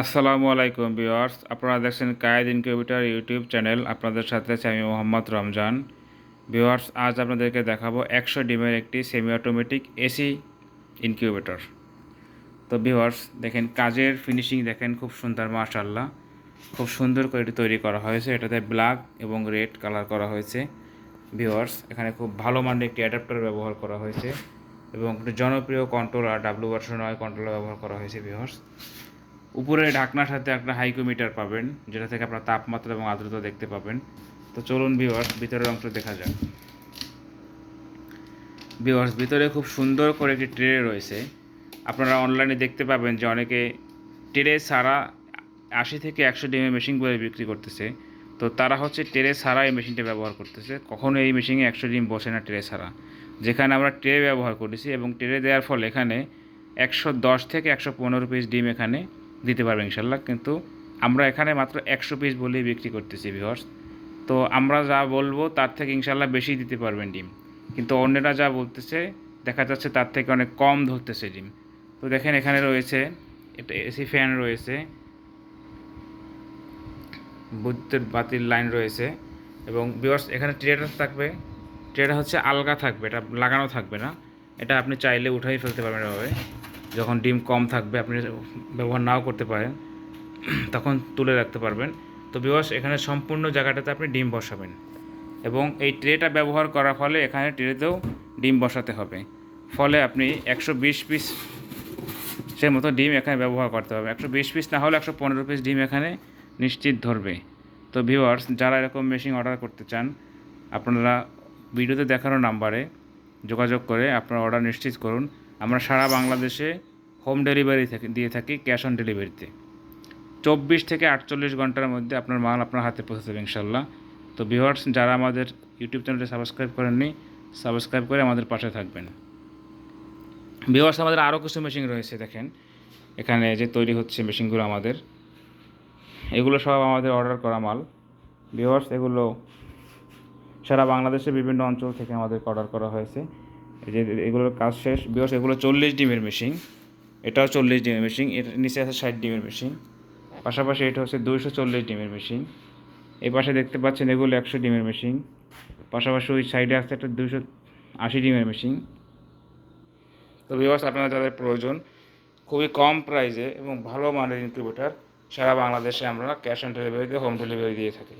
আসসালামু আলাইকুম ভিউয়ার্স, আপনারা দেখছেন কায়েদ ইনকিউবেটার ইউটিউব চ্যানেল। আপনাদের সাথে আছি আমি মোহাম্মদ রমজান। ভিউয়ার্স, আজ আপনাদেরকে দেখাবো একশো ডিমের একটি সেমি অটোমেটিক এসি ইনকিউবেটর তো ভিউয়ার্স, দেখেন কাজের ফিনিশিং দেখেন খুব সুন্দর মাশাল্লাহ খুব সুন্দর করে এটি তৈরি করা হয়েছে। এটাতে ব্ল্যাক এবং রেড কালার করা হয়েছে। ভিউয়ার্স, এখানে খুব ভালো মানের একটি অ্যাডাপ্টার ব্যবহার করা হয়েছে এবং একটি জনপ্রিয় কন্ট্রোলার ডাব্লু ভার্সন নয় কন্ট্রোলার ব্যবহার করা হয়েছে, ভিউয়ার্স। উপরে ঢাকনার সাথে একটা হাইকোমিটার পাবেন, যেটা থেকে আপনার তাপমাত্রা এবং আর্দ্রতা দেখতে পাবেন। তো চলুন ভিওয়ার্স ভিতরের অংশ দেখা যাক। ভিওয়ার্স ভিতরে খুব সুন্দর করে একটি ট্রে রয়েছে। আপনারা অনলাইনে দেখতে পাবেন যে অনেকে ট্রে সারা আশি থেকে একশো ডিমের মেশিন বলে বিক্রি করতেছে। তো তারা হচ্ছে ট্রে সারা এই মেশিনটা ব্যবহার করতেছে। কখনো এই মেশিনে একশো ডিম বসে না ট্রে সারা যেখানে আমরা ট্রে ব্যবহার করেছি এবং ট্রে দেওয়ার ফলে এখানে একশো দশ থেকে একশো পনেরো পিস ডিম এখানে দিতে পারবে ইনশাল্লাহ। কিন্তু আমরা এখানে মাত্র একশো পিস বলেই বিক্রি করতেছি ভিওর্স তো আমরা যা বলব তার থেকে ইনশাল্লাহ বেশি দিতে পারবেন ডিম। কিন্তু অন্যরা যা বলতেছে, দেখা যাচ্ছে তার থেকে অনেক কম ধরতেছে ডিম। তো দেখেন এখানে রয়েছে, একটা এসি ফ্যান রয়েছে বৈদ্যুতের বাতির লাইন রয়েছে এবং বিওয়ার্স এখানে ট্রেটা থাকবে। ট্রেটা হচ্ছে আলগা থাকবে, এটা লাগানো থাকবে না। এটা আপনি চাইলে উঠাই ফেলতে পারবেন এভাবে। যখন ডিম কম থাকবে, আপনি ব্যবহার নাও করতে পারেন, তখন তুলে রাখতে পারবেন। তো বিওয়াস এখানে সম্পূর্ণ জায়গাটাতে আপনি ডিম বসাবেন এবং এই ট্রেটা ব্যবহার করার ফলে এখানে ট্রেতেও ডিম বসাতে হবে। ফলে আপনি একশো বিশ পিস সে মতো ডিম এখানে ব্যবহার করতে হবে একশো বিশ পিস না হলে একশো পনেরো পিস ডিম এখানে নিশ্চিত ধরবে। তো ভিউয়ার্স যারা এরকম মেশিন অর্ডার করতে চান, আপনারা ভিডিওতে দেখানো নাম্বারে যোগাযোগ করে আপনারা অর্ডার নিশ্চিত করুন। আমরা সারা বাংলাদেশে হোম ডেলিভারি দিয়ে থাকি ক্যাশ অন ডেলিভারিতে। চব্বিশ থেকে আটচল্লিশ ঘণ্টার মধ্যে আপনার মাল আপনার হাতে পৌঁছে যাবে ইনশাল্লাহ। তো ভিউয়ার্স যারা আমাদের ইউটিউব চ্যানেলটি সাবস্ক্রাইব করেননি সাবস্ক্রাইব করে আমাদের পাশে থাকবেন। ভিউয়ার্স আমাদের আরও কিছু মেশিন রয়েছে, দেখেন। এখানে যে তৈরি হচ্ছে মেশিনগুলো আমাদের। এগুলো সব আমাদের অর্ডার করা মাল। ভিউয়ার্স এগুলো সারা বাংলাদেশের বিভিন্ন অঞ্চল থেকে আমাদের অর্ডার করা হয়েছে। যে এগুলোর কাজ শেষ। বিকজ এগুলো চল্লিশ ডিমের মেশিন এটাও চল্লিশ ডিমের মেশিন এর নিচে আছে ষাট ডিমের মেশিন পাশাপাশি এটা হচ্ছে দুইশো চল্লিশ ডিমের মেশিন এই পাশে দেখতে পাচ্ছেন এগুলো একশো ডিমের মেশিন পাশাপাশি ওই সাইডে আছে একটা দুশো আশি ডিমের মেশিন তো বিবাস আপনারা যাদের প্রয়োজন, খুবই কম প্রাইসে এবং ভালো মানের ইনকিউবেটার সারা বাংলাদেশে আমরা ক্যাশ অন ডেলিভারিতে হোম ডেলিভারি দিয়ে থাকি।